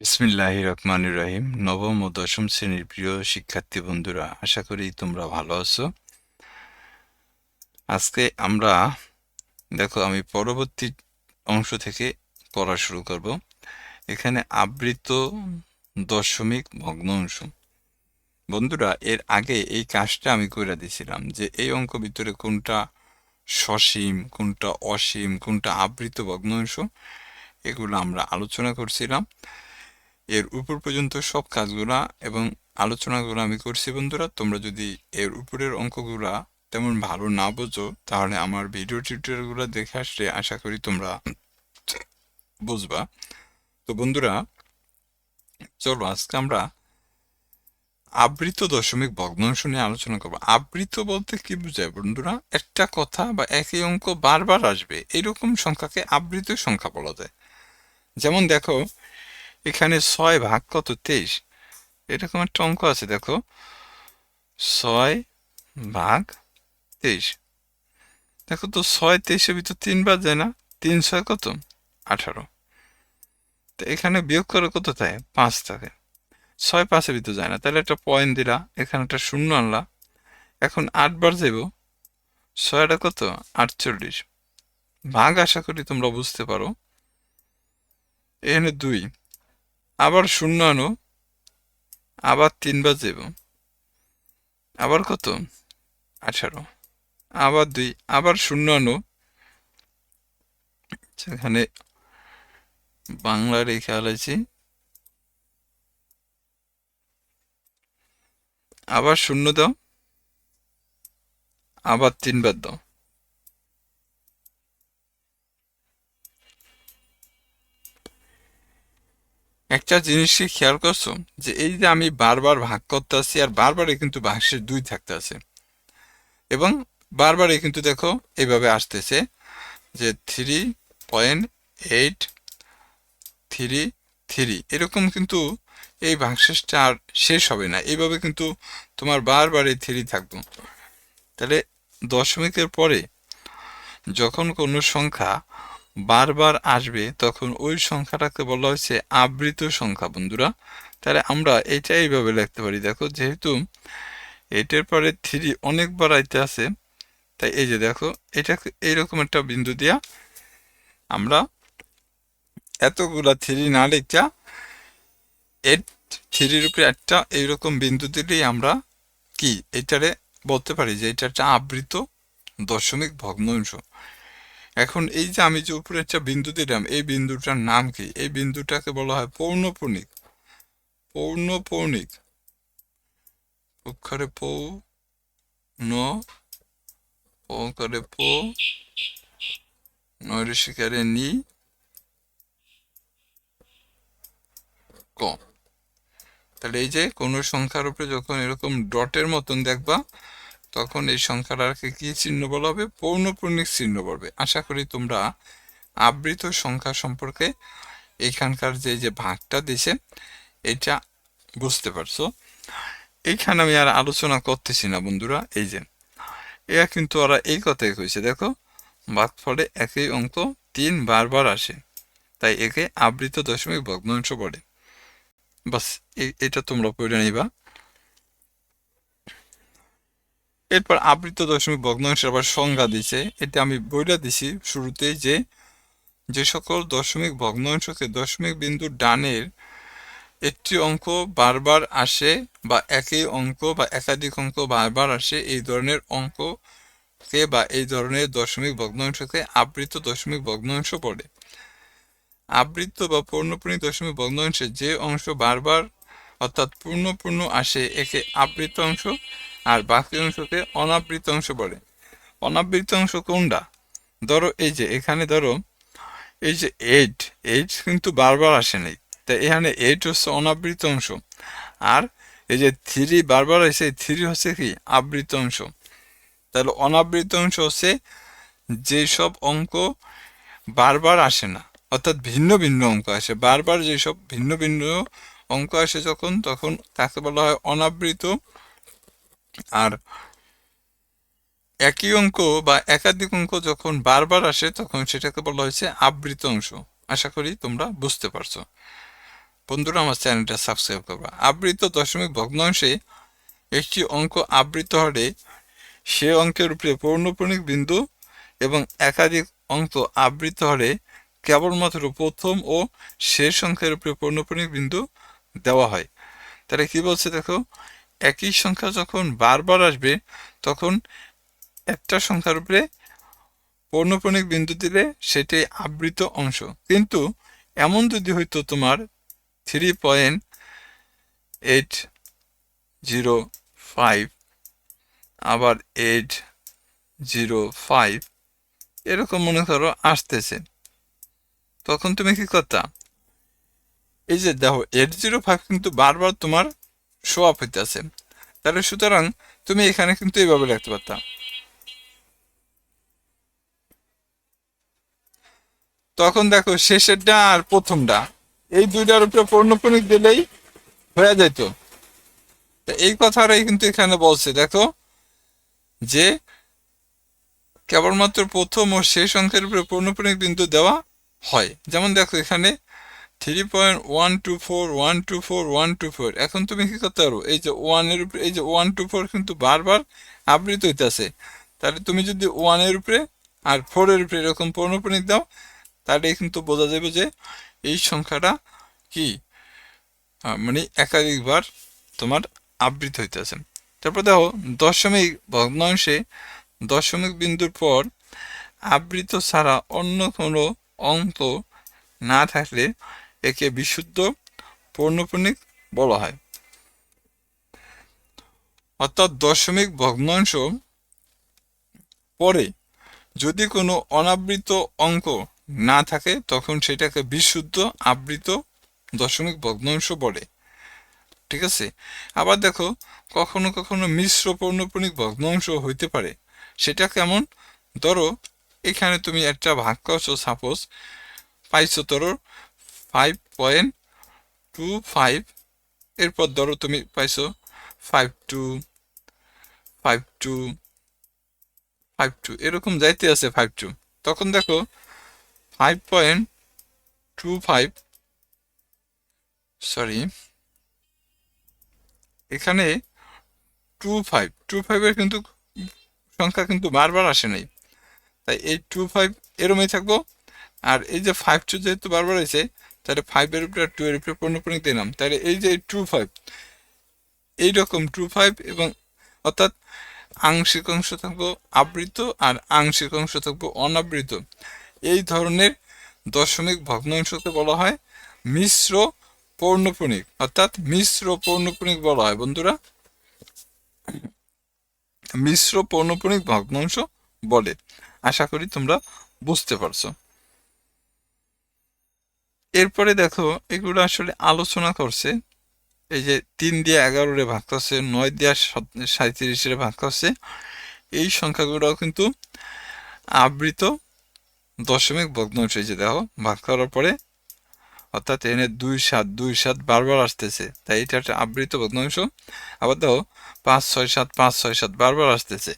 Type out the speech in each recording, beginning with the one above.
বিসমিল্লাহ রহমানির রহিম নবম ও দশম শ্রেণির প্রিয় শিক্ষার্থী বন্ধুরা, আশা করি তোমরা ভালো আছো। আজকে আমরা, দেখো আমি পরবর্তী অংশ থেকে পড়া শুরু করব। এখানে আবৃত দশমিক ভগ্ন অংশ। বন্ধুরা, এর আগে এই কাজটা আমি করে দিয়েছিলাম যে এই অঙ্ক ভিতরে কোনটা সসীম, কোনটা অসীম, কোনটা আবৃত ভগ্নাংশ এগুলো আমরা আলোচনা করছিলাম। এর উপর পর্যন্ত সব কাজগুলা এবং আলোচনাগুলো আমি করছি বন্ধুরা, তোমরা যদি এর উপরের অঙ্কগুলা তেমন ভালো না বোঝো, তাহলে আমার ভিডিও টিউটোরিয়ালগুলো দেখে আসলে আশা করি তোমরা বুঝবা। তো বন্ধুরা, চলো আজকে আমরা আবৃত দশমিক ভগ্নাংশ নিয়ে আলোচনা করব। আবৃত বলতে কি বোঝায় বন্ধুরা? একটা কথা বা একই অঙ্ক বারবার আসবে, এরকম সংখ্যাকে আবৃত সংখ্যা বলা যায়। যেমন দেখো এখানে ছয় ভাগ কত? তেইশ। এরকম একটা অঙ্ক আছে, দেখো। ছয় ভাগ তেইশ। দেখো তো, ছয় তেইশের ভিতর তিনবার যায় না। তিন ছয় কত? আঠারো। তো এখানে বিয়োগ করে কত থাকে? পাঁচ থাকে। ছয় পাঁচের ভিতর যায় না। তাহলে একটা পয়েন্ট দিলা, এখানে একটা শূন্য আনলা। এখন আটবার যাইব। ছয়টা কত? আটচল্লিশ। ভাগ আশা করি তোমরা বুঝতে পারো। এখানে দুই। আবার শূন্য আনো, আবার তিনবার যাব আবার কত? আঠারো। আবার দুই, আবার শূন্য আনো। সেখানে বাংলা রেখে আলাইছি। আবার শূন্য দাও, আবার তিনবার দাও। একটা জিনিসকে খেয়াল করছ? যে এই যে আমি বারবার ভাগ করতে আসছি আর বারবারই কিন্তু ভাগশেষ দুই থাকতে আছে। এবং বারবারই কিন্তু দেখো এইভাবে আসতেছে যে three point eight three three এরকম কিন্তু এই ভাগশেষটা আর শেষ হবে না। এইভাবে কিন্তু তোমার বারবার এই থ্রি থাকব। তাহলে দশমিকের পরে যখন কোনো সংখ্যা বারবার আসবে, তখন ওই সংখ্যাটাকে বলা হয়েছে আবৃত সংখ্যা, বন্ধুরা। তাহলে আমরা এটা এইভাবে লিখতে পারি। দেখো, যেহেতু এটার পরে থ্রি অনেকবার আইতে আছে, তাই এই যে দেখো এটা এইরকম একটা বিন্দু দিয়া আমরা এতগুলা থ্রি না লিখা এট থ্রির উপরে একটা এইরকম বিন্দু দিলেই আমরা কি? এটারে বলতে পারি যে এটা একটা আবৃত দশমিক ভগ্নাংশ। এখন এই যে আমি যে উপরে একটা বিন্দু দিলাম, এই বিন্দুটার নাম কি? এই বিন্দুটাকে বলা হয় পৌর্ণপৌণিক। পৌর্ণপৌণিক। অক্ষরে পৌ, ন করে পো নৈরসিকারে নি, ক। তাহলে এই যে কোনো সংখ্যার উপরে যখন এরকম ডটের মতন দেখবা তখন এই সংখ্যাটাকে কি চিহ্ন বলা হবে? পৌনপূর্ণিক চিহ্ন বলবে। আশা করি তোমরা আবৃত সংখ্যা সম্পর্কে এখানকার যে যে ভাগটা দিছে এটা বুঝতে পারছ। এইখানে আমি আর আলোচনা করতেছি না বন্ধুরা, এই যে। এরা কিন্তু ওরা এই কথাই কইছে, দেখো, বাদ ফলে একই অঙ্ক তিন বারবার আসে, তাই একে আবৃত দশমিক ভগ্নাংশ বলে। বাস এটা তোমরা পড়ে নিবা। এরপর আবৃত দশমিক ভগ্নাংশের আবার সংজ্ঞা দিছে। এটা আমি বইটা দিছি শুরুতেই যে যে সকল দশমিক ভগ্নাংশকে দশমিক বিন্দুর ডানের একটি অঙ্ক বারবার আসে বা একই অঙ্ক বা একাধিক অঙ্ক বারবার আসে, এই ধরনের অঙ্ককে বা এই ধরনের দশমিক ভগ্নাংশকে আবৃত দশমিক ভগ্নাংশ পড়ে আবৃত বা পূর্ণপূর্ণ দশমিক ভগ্নাংশে যে অংশ বারবার অর্থাৎ পূর্ণপূর্ণ আসে, একে আবৃত অংশ আর বাকি অংশকে অনাবৃত অংশ বলে অনাবৃত অংশ কোনটা? ধরো এই যে, এখানে ধরো এই যে এইট এইট কিন্তু বারবার আসে নাই। তাই এখানে এইট হচ্ছে অনাবৃত অংশ। আর এই যে থ্রি বারবার আসে থ্রি হচ্ছে কি? আবৃত অংশ। তাহলে অনাবৃত অংশ হচ্ছে যেসব অঙ্ক বারবার আসে না, অর্থাৎ ভিন্ন ভিন্ন অঙ্ক আসে। বারবার যেসব ভিন্ন ভিন্ন অঙ্ক আসে যখন, তখন তাকে বলা হয় অনাবৃত আর একই অঙ্ক বা একাধিক অঙ্ক যখন বারবার আসে, তখন সেটাকে বলা হয়েছে আবৃত অংশ। আশা করি তোমরা বুঝতে পারছ। বন্ধুরা, আমার চ্যানেলটা সাবস্ক্রাইব করবা। আবৃত দশমিক ভগ্নাংশে একটি অঙ্ক আবৃত হলে সে অঙ্কের উপরে পৌর্ণপণিক বিন্দু এবং একাধিক অঙ্ক আবৃত হলে কেবলমাত্র প্রথম ও শেষ অঙ্কের উপরে পৌর্ণপণিক বিন্দু দেওয়া হয়। তাহলে কি বলছে দেখো? একই সংখ্যা যখন বারবার আসবে, তখন একটা সংখ্যার উপরে পৌর্ণপণিক বিন্দু দিলে সেটাই আবৃত অংশ। কিন্তু এমন যদি হইতো তোমার three point eight zero five আবার এইট জিরো ফাইভ এরকম মনে করো আসতেছে। তখন তুমি কি করতা? এই যে দেখো এইট জিরো ফাইভ কিন্তু বারবার তোমার শো আপ হইতেছে। তাহলে সুতরাং তুমি এখানে কিন্তু এইভাবে লিখতে পারতাম তখন দেখো শেষেরটা আর প্রথমটা। এই দুইটার উপরে পূর্ণপণিক দিলেই হয়ে যেত এই কথাটাই কিন্তু এখানে বলছে, দেখো যে কেবলমাত্র প্রথম ও শেষ অঙ্কের উপরে পূর্ণপণিক বিন্দু দেওয়া হয়। যেমন দেখো এখানে three point one two four one two four one two four এখন তুমি কি করতে পারো এই যে ওয়ানের উপরে, এই যে ওয়ান টু ফোর কিন্তু বারবার আবৃত হইতেছে। তাহলে তুমি যদি ওয়ানের উপরে আর ফোরের উপরে এরকম পৌনপণিক দাও, তাহলে কিন্তু বোঝা যাবে যে এই সংখ্যাটা কি? মানে একাধিকবার তোমার আবৃত হইতেছে। তারপর দেখো, দশমিক ভগ্নাংশে দশমিক বিন্দুর পর আবৃত ছাড়া অন্য কোনো অঙ্ক না থাকলে একে বিশুদ্ধ পৌর্ণপণিক বলা হয়। অর্থাৎ দশমিক ভগ্নাংশ পরে যদি কোনো অনাবৃত অঙ্ক না থাকে, তখন সেটাকে বিশুদ্ধ আবৃত দশমিক ভগ্নাংশ বলে। ঠিক আছে? আবার দেখো, কখনো কখনো মিশ্র পৌর্ণপণিক ভগ্নাংশ হইতে পারে। সেটা কেমন? ধরো, এখানে তুমি একটা ভাগ করছ সাপোজ পাইছো, ধরো ফাইভ পয়েন্ট টু ফাইভ এরপর ধরো তুমি পাইছো five two five two five two এরকম যাইতে আছে ফাইভ টু তখন দেখো five point two five sorry এখানে টু ফাইভ টু ফাইভের কিন্তু সংখ্যা কিন্তু বারবার আসে নাই। তাই এই টু ফাইভ এরমই থাকব। আর এই যে ফাইভ টু যেহেতু বারবার আছে তাহলে ফাইভের উপরে টু এর উপরে পণ্যপণিক দিলাম তাহলে এই যে টু ফাইভ এইরকম টু ফাইভ এবং অর্থাৎ আংশিক অংশ থাকব আবৃত আর আংশিক অংশ থাকব অনাবৃত। এই ধরনের দশমিক ভগ্নাংশকে বলা হয় মিশ্র পৌর্ণপণিক অর্থাৎ মিশ্র পৌর্ণপণিক বলা হয়। বন্ধুরা, মিশ্র পৌর্ণপণিক ভগ্নাংশ বলে। আশা করি তোমরা বুঝতে পারছ। এরপরে দেখো, এগুলো আসলে আলোচনা করছে। এই যে তিন দিয়ে এগারোরে ভাগ করছে, নয় দিয়ে সাঁত্রিশের ভাগ করছে। এই সংখ্যাগুলো কিন্তু আবৃত দশমিক ভগ্নাংশ যে দেখো, ভাগ করার পরে অর্থাৎ এনে দুই সাত দুই সাত বারবার আসতেছে। তাই এটা একটা আবৃত ভগ্নাংশ আবার দেখো, পাঁচ ছয় সাত, পাঁচ ছয় সাত বারবার আসতেছে।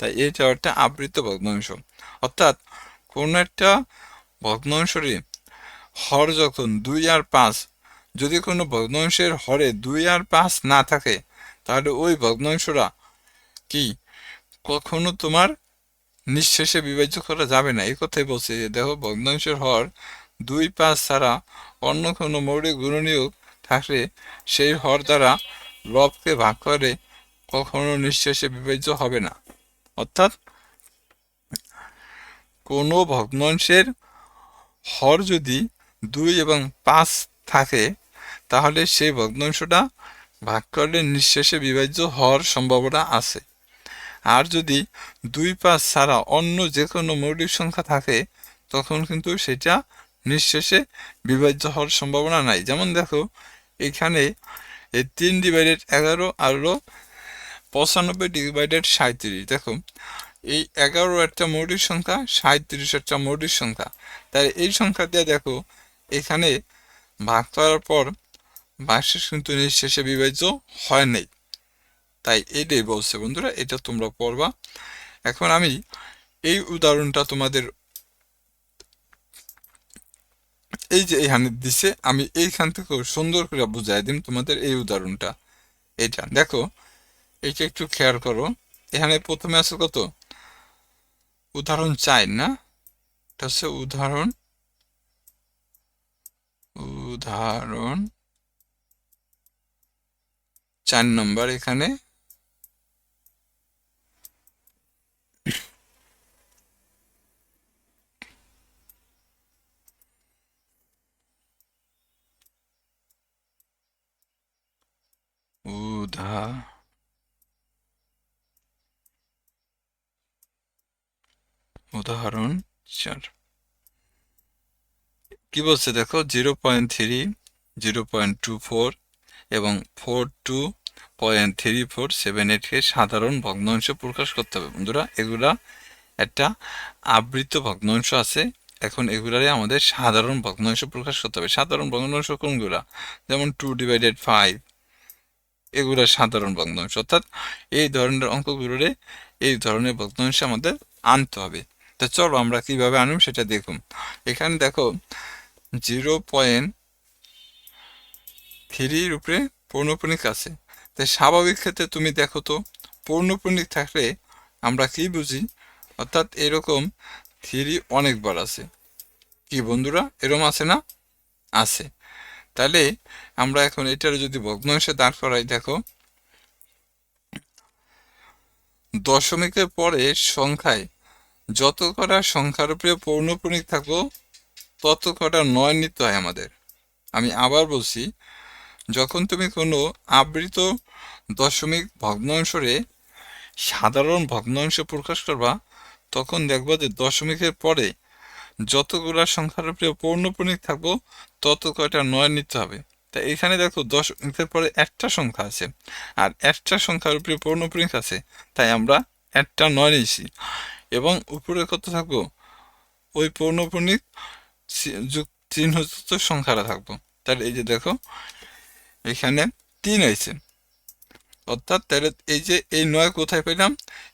তাই এটা একটা আবৃত ভগ্নাংশ অর্থাৎ কোন একটা ভগ্নাংশরে হর যখন দুই আর পাঁচ, যদি কোনো ভগ্নাংশের হরে দুই আর পাঁচ না থাকে, তাহলে ওই ভগ্নাংশরা কি কখনো তোমার নিঃশেষে বিভাজ্য করা যাবে না? এই কথাই বলছে যে, দেখো, ভগ্নাংশের হর দুই পাঁচ ছাড়া অন্য কোনো মৌলিক গুণনীয়ক থাকলে সেই হর দ্বারা লবকে ভাগ করে কখনো নিঃশেষে বিভাজ্য হবে না। অর্থাৎ কোনো ভগ্নাংশের হর যদি দুই এবং পাঁচ থাকে, তাহলে সেই ভগ্নাংশটা ভাগ করলে নিঃশেষে বিভাজ্য হওয়ার সম্ভাবনা আছে। আর যদি দুই পাঁচ ছাড়া অন্য যে কোনো মৌলিক সংখ্যা থাকে, তখন কিন্তু সেটা নিঃশেষে বিভাজ্য হওয়ার সম্ভাবনা নাই। যেমন দেখো, এখানে এই তিন ডিভাইডেড এগারো আর হলো পঁচানব্বই ডিভাইডেড সাঁত্রিশ দেখো, এই এগারো একটা মৌলিক সংখ্যা সাঁত্রিশ একটা মৌলিক সংখ্যা। তাই এই সংখ্যা দিয়ে দেখো এখানে ভাগ করার পর বাক্সের কিন্তু নিঃশেষে বিভাজ্য হয় নাই। তাই এটাই বলছে বন্ধুরা, এটা তোমরা পড়বা। এখন আমি এই উদাহরণটা তোমাদের এই যে এখানে দিছে, আমি এইখান থেকে সুন্দর করে বুঝাই দিম তোমাদের এই উদাহরণটা। এটা দেখো, এটা একটু খেয়াল করো। এখানে প্রথমে আছে কত? উদাহরণ চাই না? এটা হচ্ছে উদাহরণ উদাহরণ চার নম্বর এখানে। উদা উদাহরণ চার। কি বলছে দেখো? Zero point three, zero point two four এবং four two point three four seven এইটকে সাধারণ ভগ্নাংশ প্রকাশ করতে হবে। বন্ধুরা, এগুলা একটা আবৃত ভগ্নাংশ আছে। এখন এগুলারে আমাদের সাধারণ ভগ্নাংশ প্রকাশ করতে হবে। সাধারণ ভগ্নাংশ কোনগুলা? যেমন টু ডিভাইডেড ফাইভ, এগুলা সাধারণ ভগ্নাংশ। অর্থাৎ এই ধরনের অঙ্কগুলোরে এই ধরনের ভগ্নাংশ আমাদের আনতে হবে। তো চলো আমরা কীভাবে আনব সেটা দেখুন এখানে দেখো জিরো পয়েন্ট থ্রির উপরে পৌনপুণিক আছে। তাই স্বাভাবিক ক্ষেত্রে তুমি দেখো তো পৌনপুণিক থাকলে আমরা কি বুঝি? অর্থাৎ এরকম থ্রি অনেকবার আছে। কি বন্ধুরা? এরকম আছে না? আছে। তাহলে আমরা এখন এটার যদি ভগ্নাংশে দাঁড় করাই, দেখো। দশমিকের পরে সংখ্যায় যত কটা সংখ্যার উপরে পৌনপুণিক থাকব তত কটা নয় নিতে হয় আমাদের। আমি আবার বলছি, যখন তুমি কোনো আবৃত দশমিক ভগ্নাংশরে সাধারণ ভগ্নাংশ প্রকাশ করবা, তখন দেখবা যে দশমিকের পরে যতগুলা সংখ্যার উপরে পৌর্ণপণিক থাকব তত কয়টা নয় নিতে হবে। তা এখানে দেখো দশমিকের পরে একটা সংখ্যা আছে, আর একটা সংখ্যার উপরে পৌর্ণপণিক আছে, তাই আমরা একটা নয় নিয়েছি। এবং উপরে কত থাকব? ওই পৌর্ণপণিক চিহ্নযুক্ত সংখ্যাটা থাকব। তাহলে এই যে দেখো, এখানে তিন হয়েছে। অর্থাৎ তাহলে এই যে এই নয় কোথায় পেলাম?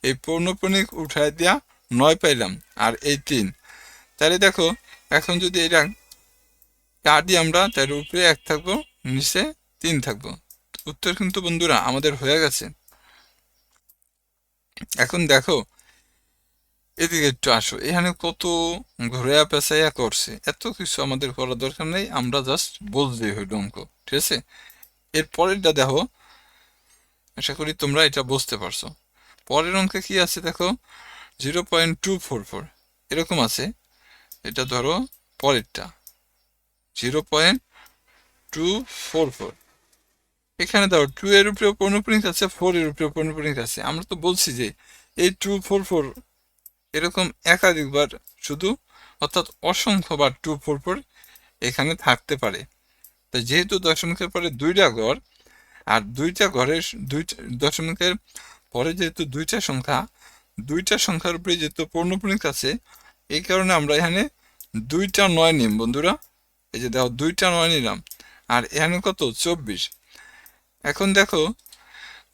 এই পৌর্ণপণিক উঠাই দেওয়া নয় পাইলাম আর এই তিন। তাহলে দেখো, এখন যদি এটা কাটি আমরা তার উপরে এক থাকব, নিচে তিন থাকব। উত্তর কিন্তু বন্ধুরা আমাদের হয়ে গেছে। এখন দেখো এদিকে একটু আসো। এখানে কত ঘুরে পেঁচাইয়া করছে। এত কিছু আমাদের করার দরকার নেই, আমরা জাস্ট বলতেই হইল অঙ্ক ঠিক আছে? এর পরেরটা দেখো, আশা করি তোমরা এটা বুঝতে পারছ। পরের অঙ্কে কি আছে দেখো? Zero point two four four এরকম আছে। এটা ধরো পরেরটা। Zero point two four four এখানে ধরো টু এর উপরে পৌনপুণিক আছে ফোর এর উপরে পৌনপুণিক আছে। আমরা তো বলছি যে এই টু ফোর ফোর এরকম একাধিকবার শুধু, অর্থাৎ অসংখ্যবার টু ফোর ফোর এখানে থাকতে পারে। তো যেহেতু দশমিকের পরে দুইটা ঘর আর দুইটা ঘরের দুইটা দশমিকের পরে যেহেতু দুইটা সংখ্যা, দুইটা সংখ্যার উপরে যেহেতু পূর্ণপূর্ণিক আছে, এই কারণে আমরা এখানে দুইটা নয় নিম বন্ধুরা। এই যে দেখো, দুইটা নয় নিলাম, আর এখানে কত? চব্বিশ। এখন দেখো,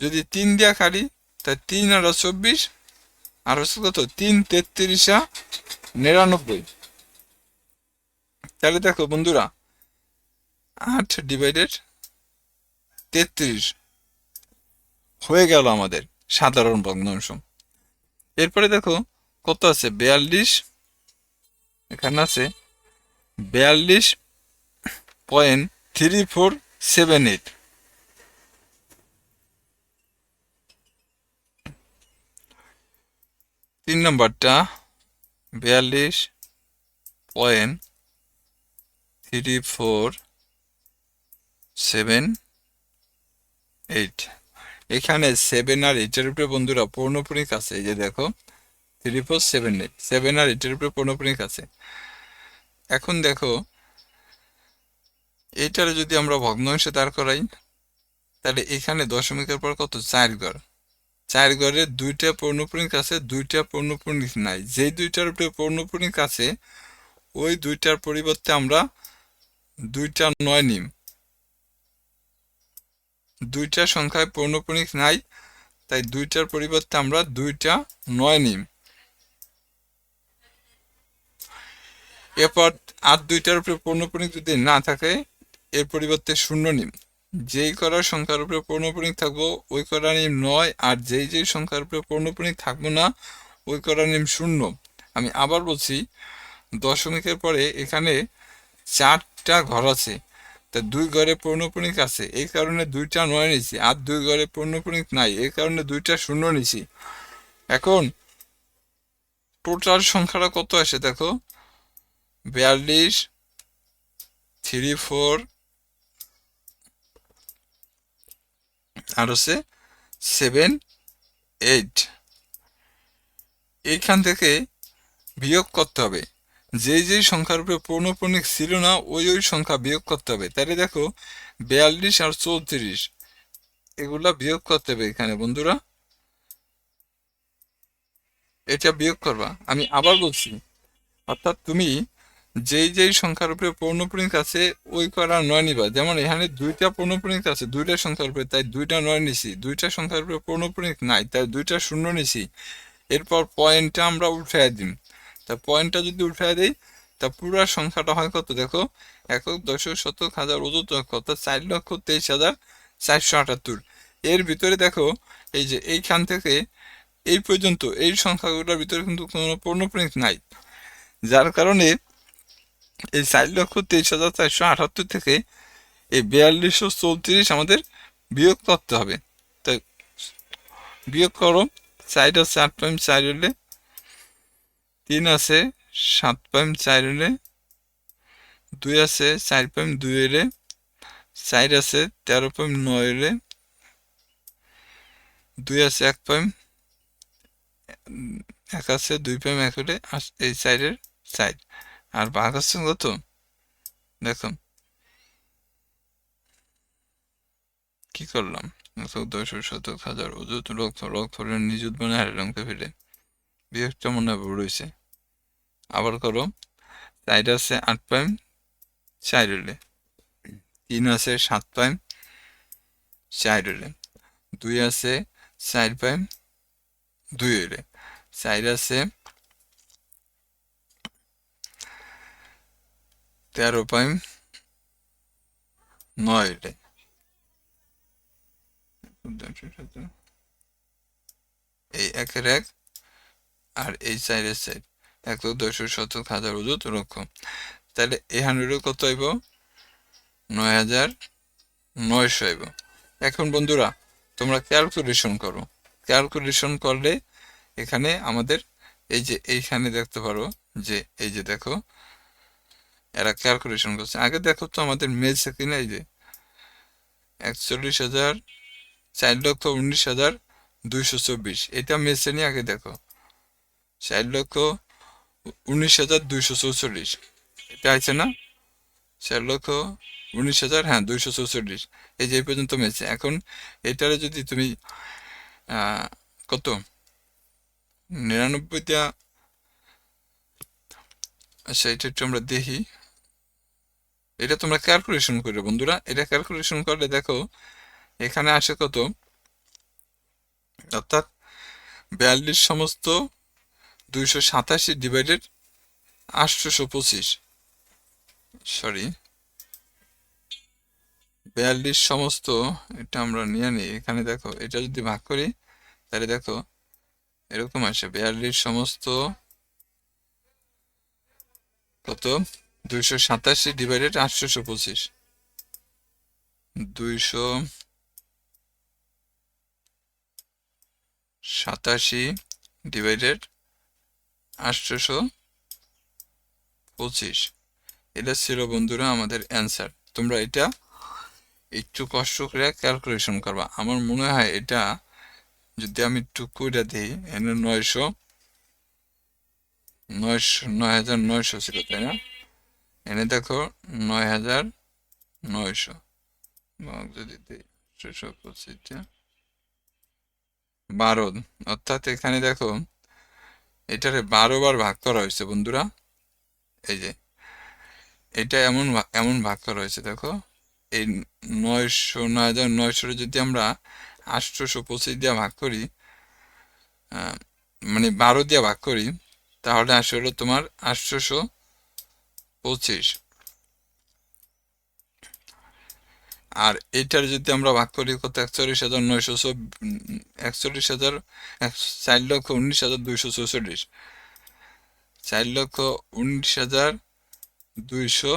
যদি তিন দিয়া কাটি তা তিন আর চব্বিশ আর হচ্ছে কত তিন তেত্রিশা নিরানব্বই। তাহলে দেখো বন্ধুরা, আট ডিভাইডেড তেত্রিশ হয়ে গেল আমাদের সাধারণ ভগ্নাংশ। এরপরে দেখো কত আছে? বিয়াল্লিশ। এখানে আছে বিয়াল্লিশ point three four seven eight. তিন নম্বরটা বিয়াল্লিশ point three four seven eight. এখানে সেভেন আর এইটের উপরে বন্ধুরা পৌর্ণপণিক আছে, এই যে দেখো, three four seven eight, seven আর এইটের উপরে পৌর্ণপণিক আছে। এখন দেখো, এইটার যদি আমরা ভগ্নাংশে দাঁড় করাই, তাহলে এখানে দশমিকের পর কত? চার গড় চার গড়ে দুইটা পৌর্ণপণিক আছে, দুইটা পৌর্ণপণিক নাই। যেই দুইটার উপরে পৌর্ণপণিক আছে, ওই দুইটার পরিবর্তে আমরা দুইটা নয় নিম। দুইটা সংখ্যায় পৌর্ণপণিক নাই, তাই দুইটার পরিবর্তে আমরা দুইটা নয় নিম। এরপর আর দুইটার উপরে পূর্ণপণিক যদি না থাকে, এর পরিবর্তে শূন্য নিম। যেই করার সংখ্যার উপরে পূর্ণপণিক থাকব, ওই করার নিম নয়, আর যেই যেই সংখ্যার উপরে পূর্ণপণিক থাকব না, ওই করার নিম শূন্য। আমি আবার বলছি, দশমিকের পরে এখানে চারটা ঘর আছে, তা দুই ঘরে পূর্ণপণিক আছে, এই কারণে দুইটা নয় নিছি আর দুই ঘরে পূর্ণপণিক নাই, এই কারণে দুইটা শূন্য নিছি এখন, টোটাল সংখ্যাটা কত আসে দেখো? বিয়াল্লিশ, থ্রি ফোর আর হচ্ছে সেভেন এইট এইখান থেকে বিয়োগ করতে হবে। যেই যেই সংখ্যার উপরে পৌনপণিক ছিল না, ওই ওই সংখ্যা বিয়োগ করতে হবে। তাহলে দেখো, বিয়াল্লিশ আর চৌত্রিশ, এগুলা বিয়োগ করতে হবে এখানে, বন্ধুরা। এটা বিয়োগ করবা। আমি আবার বলছি, অর্থাৎ তুমি যেই যেই সংখ্যার উপরে পৌনপণিক আছে, ওই করা নয় নিবা। যেমন এখানে দুইটা পৌনপণিক আছে, দুইটা সংখ্যার উপরে, তাই দুইটা নয় নিছি। দুইটা সংখ্যার উপরে পৌনপণিক নাই, তাই দুইটা শূন্য নিছি। এরপর পয়েন্টটা আমরা উঠাই দিন তা পয়েন্টটা যদি উঠাই দিই, তা পুরো সংখ্যাটা হয় কত দেখো? একক, দশক, শতক, হাজার অযুত অর্থাৎ চার লক্ষ তেইশ হাজার চারশো আটাত্তর। এর ভিতরে দেখো, এই যে এইখান থেকে এই পর্যন্ত এই সংখ্যাগুলোর ভিতরে কিন্তু কোনো পূর্ণপ্রাণিক নাই। যার কারণে এই চার লক্ষ তেইশ হাজার চারশো আটাত্তর থেকে এই বিয়াল্লিশশো চৌত্রিশ আমাদের বিয়োগ করতে হবে। তাই বিয়োগ করো, চার আছে আট পয়েন্ট চার হলে তিন আছে, সাত পয়েন্ট চার হলে দুই আছে, চার পয়েন্ট দুই হলে চার আছে, তেরো পয়েন্ট নয় হলে দুই আছে, এক পয়েন্ট এক আছে, দুই পয়েন্ট এক হলে এই সাইডের সাইড আর ভাগ হচ্ছে কত দেখো কি করলাম? দশ শতক হাজার অযুত লক্ষ লক্ষ নিযুত মানে হারিলামকে ফিরে। বিয়োগটা মনে রয়েছে আবার করো। সাইড আছে আট পয়েন্ট চার হলে। তিন আছে সাত পয়েন্ট চার হলে। দুই আছে চার পয়েন্ট, দুই হলে। চার আছে তেরো পয়েন্ট নয় এই একের এক আর এই চারের সাইড। এক দশ শতক হাজার উদুত লক্ষ তাহলে এখানেরও কত আইব নয় হাজার নয়শো আইব এখন বন্ধুরা, তোমরা ক্যালকুলেশন করো। ক্যালকুলেশন করলে এখানে আমাদের এই যে এইখানে দেখতে পারো যে, এই যে দেখো এরা ক্যালকুলেশন করছে। আগে দেখো তো আমাদের মেলছে কিনা যে, একচল্লিশ হাজার, চার লক্ষ উনিশ হাজার দুইশো চব্বিশ। এটা মেলছে নিয়ে আগে দেখো। চার লক্ষ উনিশ হাজার দুইশো চৌচল্লিশ। এটা আছে না? চার লক্ষ উনিশ হাজার হ্যাঁ দুইশো চৌচল্লিশ। এই যে পর্যন্ত মেলছে এখন এটারে যদি তুমি কত? নিরানব্বইটা। আচ্ছা এটা একটু আমরা দেখি। এটা তোমরা ক্যালকুলেশন করবে বন্ধুরা। এটা ক্যালকুলেশন করলে দেখো, এখানে আসে কত? অর্থাৎ বিয়াল্লিশ সমস্ত দুইশো সাতাশি ডিভাইডেড আটশোশো পঁচিশ। সরি বিয়াল্লিশ সমস্ত, এটা আমরা নিয়ে নিই। এখানে দেখো, এটা যদি ভাগ করি, তাহলে দেখো, এরকম আসে। বিয়াল্লিশ সমস্ত কত? দুইশো সাতাশি ডিভাইডেড আটশোশো পঁচিশ। দুইশো সাতাশি ডিভাইডেড আটশোশো পঁচিশ। এটা ছিল বন্ধুরা আমাদের অ্যান্সার তোমরা এটা একটু কষ্ট করে ক্যালকুলেশন করবা। আমার মনে হয় এটা যদি আমি একটু করে দিই, এনে নয়শো নয়শো, নয় হাজার নয়শো ছিল, তাই না? এনে দেখো নয় হাজার নয়শো। যদি দিই ছশো পঁচিশটা। বারো, অর্থাৎ এখানে দেখো, এটারে বারো বার ভাগ করা হয়েছে বন্ধুরা। এই যে, এটা এমন এমন ভাগ করা হয়েছে, দেখো। এই নয়শো, নয় হাজার নয়শো যদি আমরা আটশোশো পঁচিশ দিয়ে ভাগ করি মানে বারো দিয়ে ভাগ করি, তাহলে আসলে তোমার আটশোশো পঁচিশ। আর এটার যদি আমরা ভাগ করি কত? একচল্লিশ হাজার নয়শো একচল্লিশ হাজার চার লক্ষ উনিশ হাজার দুইশো চৌচল্লিশ। চার লক্ষ উনিশ হাজার দুইশো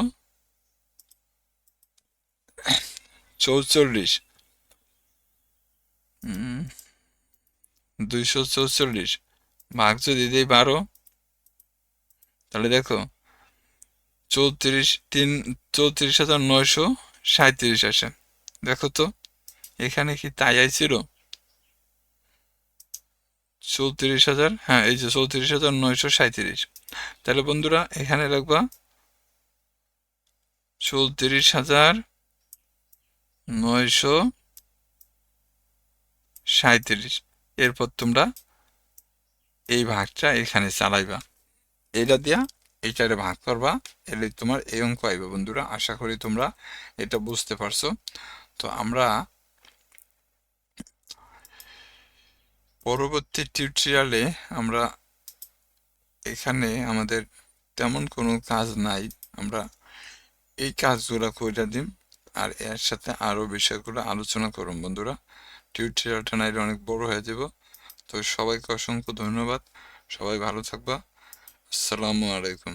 চৌচল্লিশ। দুইশো চৌচল্লিশ। ভাগ যদি দিই বারো, তাহলে দেখো চৌত্রিশ, তিন, চৌত্রিশ হাজার নয়শো সাঁত্রিশ আসে। দেখো তো, এখানে কি তাই আইছিল? চৌত্রিশ হাজার হ্যাঁ এই যে চৌত্রিশ হাজার নয়শো সাঁত্রিশ তাহলে বন্ধুরা, এখানে রাখবা, চৌত্রিশ হাজার নয়শো সাঁত্রিশ এরপর তোমরা এই ভাগটা এখানে চালাইবা। এটা দিয়া এইটারে ভাগ করবা এলে তোমার এই অঙ্ক আইবে। বন্ধুরা, আশা করি তোমরা এটা বুঝতে পারছ। তো আমরা পরবর্তী টিউটোরিয়ালে আমরা এখানে আমাদের তেমন কোনো কাজ নাই। আমরা এই কাজগুলো কইরা দিম আর এর সাথে আরও বিষয়গুলো আলোচনা করুন বন্ধুরা টিউটোরিয়ালটা নাইলে অনেক বড় হয়ে যাব তো সবাইকে অসংখ্য ধন্যবাদ। সবাই ভালো থাকবা। আসসালামু আলাইকুম